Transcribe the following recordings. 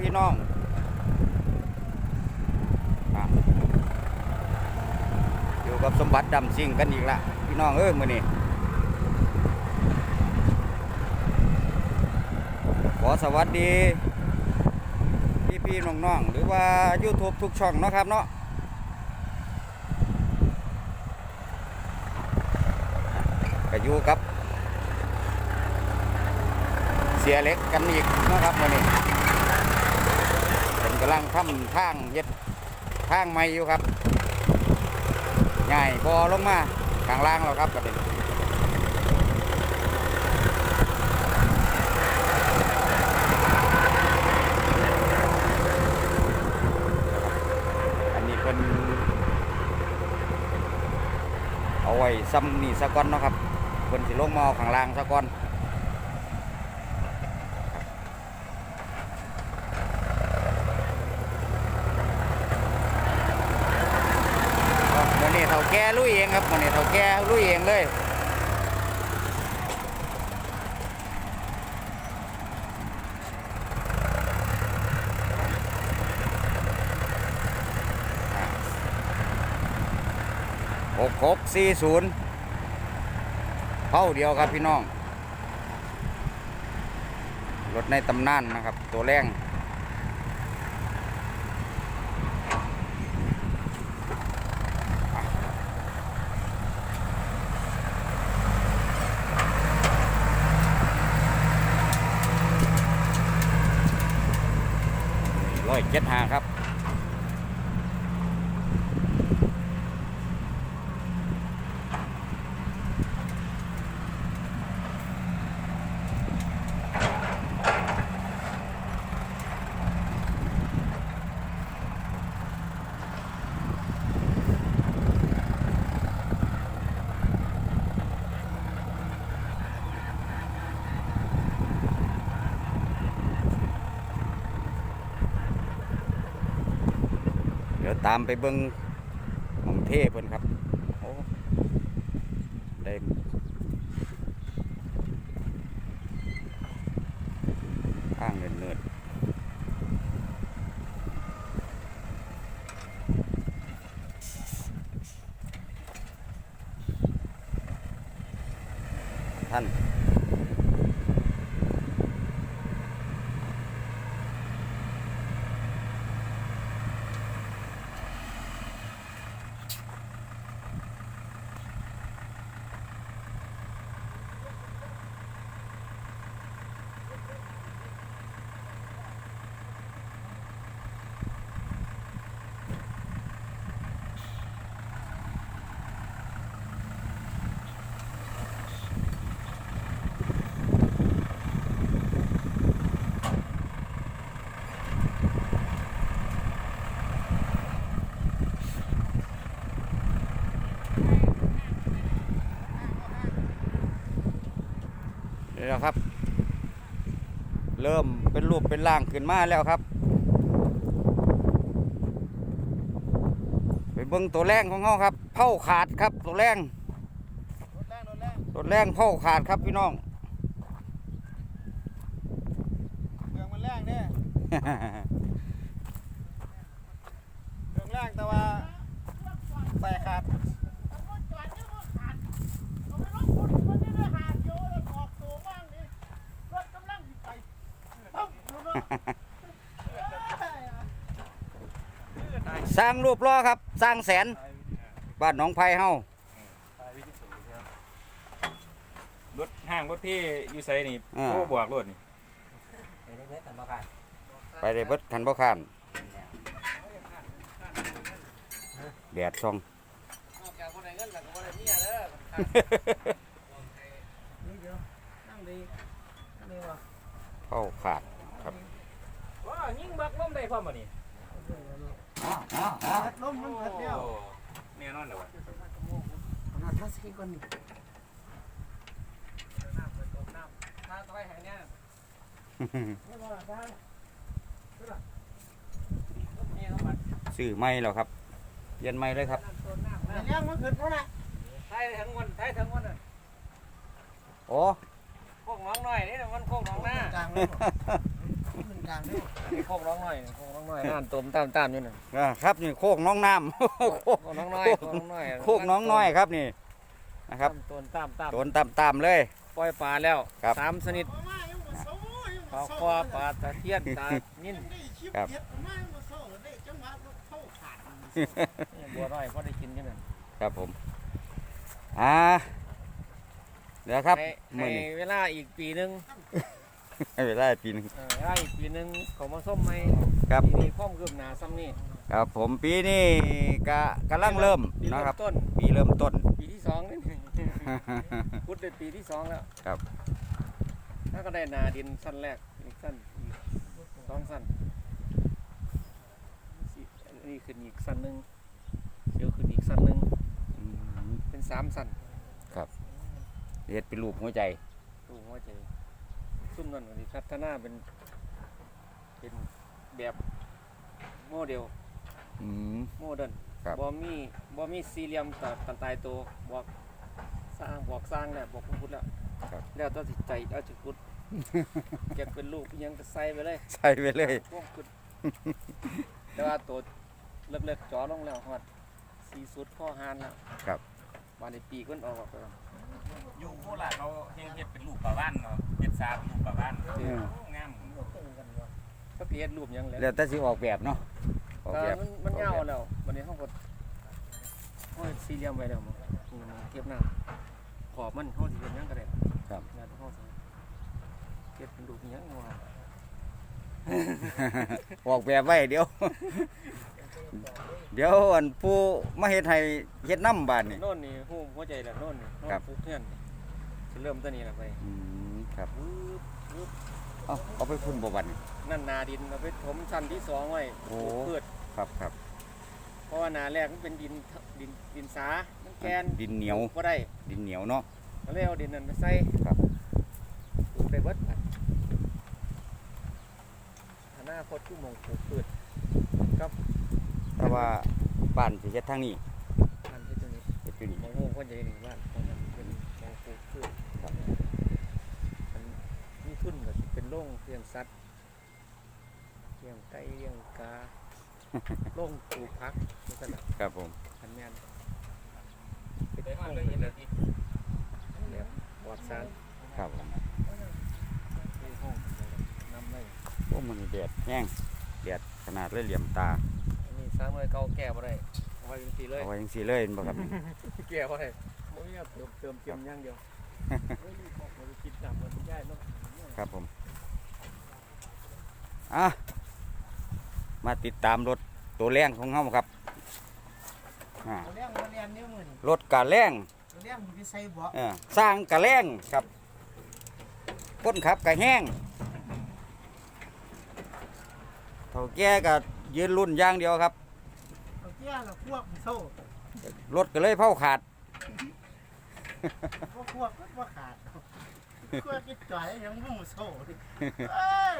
พี่น้องอยู่กับสมบัติดำซิ่งกันอีกละพี่น้องเอ้ยมือนี้ขอสวัสดี พี่พี่ๆน้องๆหรือว่า YouTube ทุกช่องเนาะครับเนาะก็อยู่กับ เสียเล็กกันอีกนะครับวันนี้ กำลังทำทางเย็ดทางใหม่อยู่ครับง่ายบอลงมาข้างล่างแล้วครับกันนี้อันนี้เป็นเอาไว้ซ้ำนี่สะก้อนเนาะครับเพิ่นสิลงมาเอาข้างล่างสะก้อน วันนี้เท่า แกลุยเองครับวันนี้เท่าแกลุยเองเลยหกหกสี่ศูนย์เท่าเดียวครับพี่น้อง รถในตำนานนะครับ ตัวแรง เจ็ดหาครับ ตามไปเบิ้งมองเทเพิ่นครับโอ้ได้ข้างเนินเนินท่าน นี่ แหละครับ เริ่มเป็นรูปเป็นร่างขึ้นมาแล้วครับไปเบิ่งตัวแรงของเขาครับเผาขาดครับตัวแรงรถแรงรถแรงตัวแรงเผาขาดครับพี่น้องเครื่องมันแรงเนี่ยเครื่องแรงแต่ว่าใส่ขาด สร้างรูปล้อครับ สร้างแสน บ้านหนองไผ่เฮารถห้างรถพี่อยู่ไซนี่อ่าโอ้บวกรถนี่ไปได้เบิดคันบ่ข้านแดดส่องเผาขาดครั บักล้มได้พร้อมบ่นี่ลมมันเกิดเดียวแน่นอนเลยววะถ้าสกีก่อนนี่ซื้อไม่แล้วครับ เย็นไม่เลยครับเลี้ยงมันขึ้นเท่าไหร่ไทยทั้งวันไทยทั้งวันน่ะโอ้โคกน้องหน้อยนี่มันโคกน้องหน้า โคกน้องน้อยโคกน้องน้อยนั่นตุ่มตามตามอยู่น่ะอ่าครับนี่โคกน้องน้ำโคกโคกน้องน้อยโคกน้องน้อยโคกน้องน้อยครับนี่นะครับตุ่มตามตามโดนตามตามๆเลย ปล่อยปลาแล้วครับสามชนิดมายังมาโซ่ยังปลามาคโซ่อปลาตะเพียนตานิ่นได้คิวครับเด็ดมายังมาโซ่ได้จังหวะรถเข้าขาดนี่บัวน้อยพอได้กินอยู่น่ะครับผมอ่าเดี๋ยวครับให้มือให้นี้เวลาอีกปีหนึง ให้เวลาปีหนึง เออเวลาอีกปีหนึงเขามาส้มให้ครับ ปีนี้ความคืบหน้าซ้ำนี่ครับผมปีนี้กะกำลังเริ่มปีนะเริ่ครับมต้น ปีเริ่มต้น ปีที่สองนี่ พุทธเป็นปีที่สองแล้วครับ ถ้าก็ได้นาดินสั้นแรกอีกสั้นอีกสองสั้นสิอันนี้ขึ้นอีกสั้นหนึ่งเดี๋ยวขึ้นอีกสั้นหนึ่งอืมเป็นสามสั้นเฮ็ดเป็นรูปหัวใจ ดูหัวใจ ซุ่มนั่นวันนี้พัฒนาเป็นเป็นแบบโมเดลอืม โมเดิร์นครับ บ่มีบ่มีสี่เหลี่ยมตัดตันตายตัวบอกสร้างบอกสร้างแล้วบอกพุทธแล้วครับแล้วต้องสิใจเอาจุพุทธเก็บเป็นลูกอิหยังก็ใส่ไปเลย ใส่ไปเลย พวกขึ้นแต่ว่าตัวเลิกๆจอลงแล้วฮอดสีสุดข้อหานแล้วครับบานในปีก้นออกไปแล้ว อยู่โคราชเขาเฮ็ดเฮ็ดเป็นรูปปลาบ้านเนาะเฮ็ดซาเป็นรูปปลาบ้านอืม งามก็เปลี่ยนรูปหยังแล้วแล้วแต่สิออกแบบเนาะออกแต่แบบมันมันเงาแล้ววันนี้ห้องกดห้องสี่เหลี่ยมไว้แล้วมั้งนี่มันเก็บน้ำขอบมันห้องสิเป็นหยังก็ได้ครับงานห้องสิเก็บเป็นรูปอิหยังว่าออกแบบไว้เดี๋ยว เดี๋ยวอันผู้มาเฮ็ดให้เฮ็ดน้ำบานนี่ โน่นนี่หูหัวใจแหละโน่นนี่โน่นครับ ฟุกเพื่อนจะเริ่มต้นนี้แหละไปอืมครับวืบวืบเอาเอาไปพุ่นบ่บัดนี่ นั่นนาดินเราไปถมชั้นที่สองไว้โอ้ ปลูกพืชครับครับเพราะว่านาแรกมันเป็นดินทดินดินสามันแกนดินเหนียวก็ได้ดินเหนียวเนาะ ก็เลยเอาดินนั้นไปใส่ครับ ปลูกไปเบิดอันอนาคตคือหมองปลูกพืชกับแต่ ว่าบ้านสิเฮ็ดทางนี้อันที่ตรงนี้เฮ็ดอยู่นี่หมองโฮงก็จะหนึ่งบ้านตรงนั้นเป็นหมองปลูกพืชครับอันมีทุนก็สิเป็นโรงเลี้ยงสัตว์เลี้ยงไก่เลี้ยงกาโรงปลูกผักนี่ก็นะครับผมอันแม่นได้มาเลยเฮ็ดแล้วที่แบบปลอดสารครับผมในห้องนำได้โอ้มันนี่แดดแห้งแดดขนาดเลยเหลี่ยมตาอันนี้ สามเลยเก่าแก่บ่ได้เอาไว้เป็นสีเลยเอาไว้จังซี่เลยเห็นบ่ครับ แก่บ่ได้บ่มีเอาเติมเติมเติมอย่างเดียวเฮ้ยลูกบอกว่าคิดตามมันได้เนาะครับผมอะมาติดตามรถตัวแรงของเฮาครับอ่าเลี้ยงมาเลี้ยงเนี่ยมือนี่รถกะแรงเลี้ยงอยู่ที่ไซบ่เออสร้างกะแรงครับคนขับกะแห้งเท่าแก่ก็ ยืนรุ่นอย่างเดียวครับเอาเกี้ยกับพวกโซ่รถก็เลยเผาขาด พวกพวกก็ขาดพวกกิดจ่อยยังมุ่งโซ่ดิเอ้ย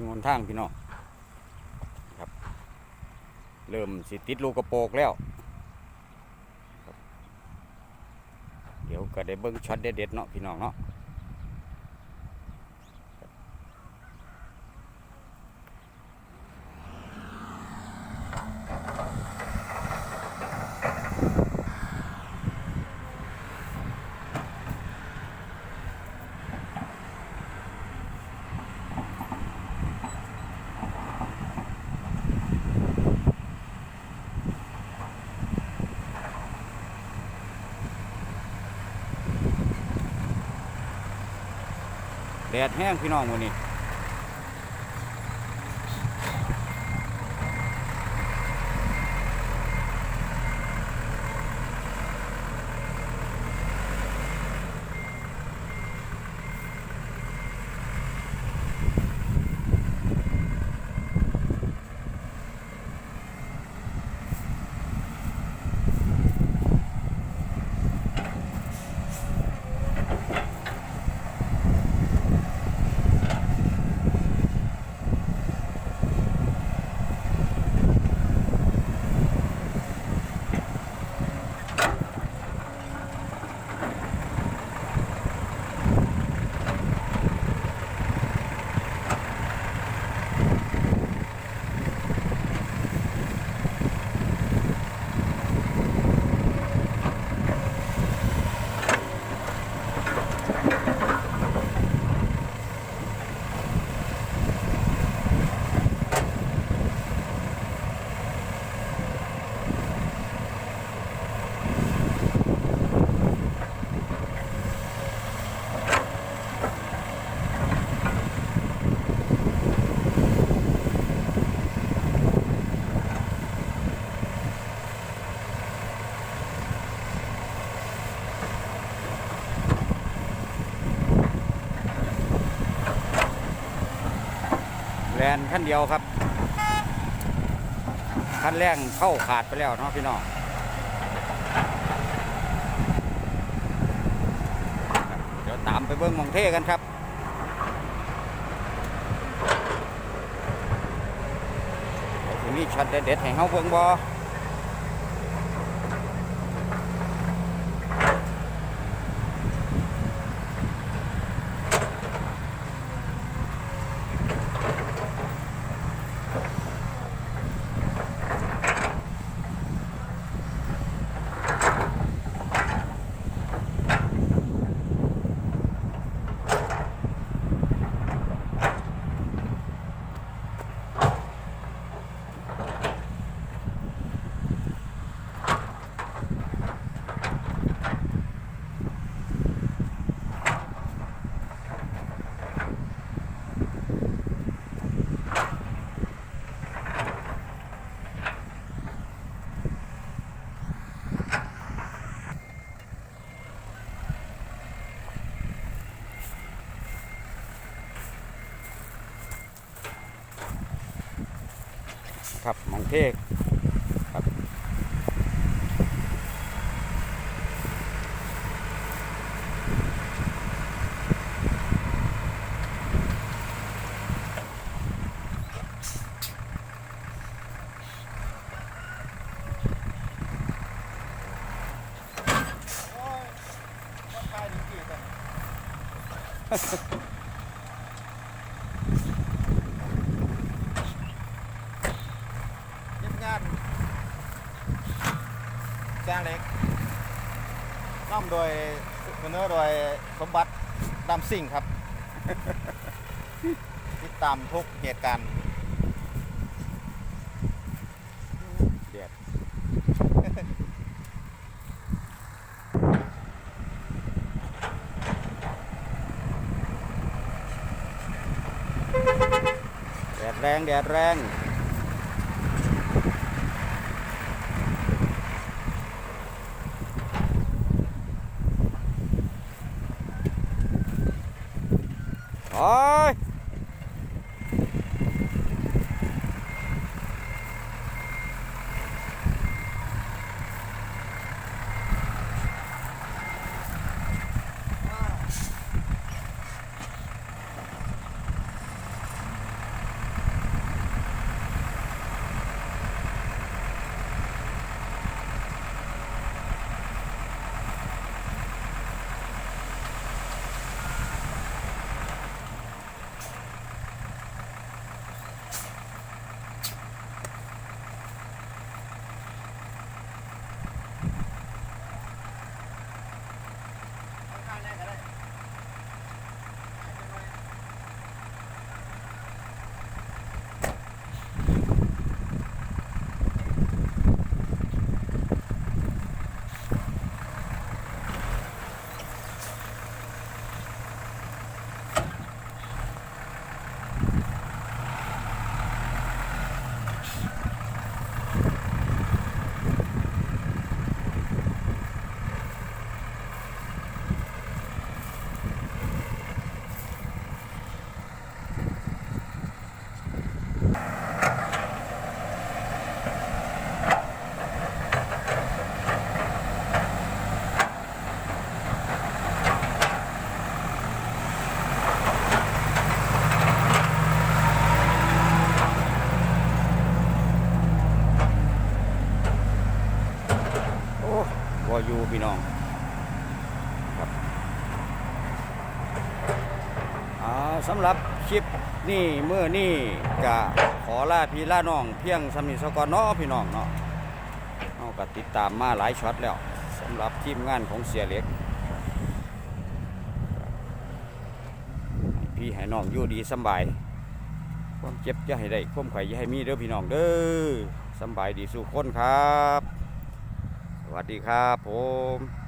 งหนทางพี่น้องครับ เริ่มสิติดลูกกระโปรงแล้วเดี๋ยวก็ได้เบิ้งช็อตเด็ดๆเนาะพี่น้องเนาะ ดดแห้งพี่น้องวันนี้ แลนขั้นเดียวครับขั้นแรกเข้าขาดไปแล้วเนาะพี่น้องเดี๋ยวตามไปเบิ้งมองเท่กันครับทีนี้ช็อตเด็ดๆให้เฮาเบิ้งบอ ครับหมองเท่ครับทีมงานจ้างเล็กนำ โดยเสนอโดยสมบัติดำสิ่งครับ ติดตามทุกเหตุการณ์เดียดแดดแรงแดดแรง พี่น้องครับอ่าสำหรับคลิปนี่เมื่อนี่จะขอลาพี่ลาน้อง เพียงสำนิสกอนเนาะพี่น้องเนาะเอาก็ติดตามมาหลายช็อตแล้วสำหรับทีมงานของเสียเหล็กพี่ให้น้องอยู่ดีสบายความเจ็บจะให้ได้ความไข่อย่ให้มีเด้อพี่น้องเด้อสบายดีสู่คนครับ วัสดีครับผม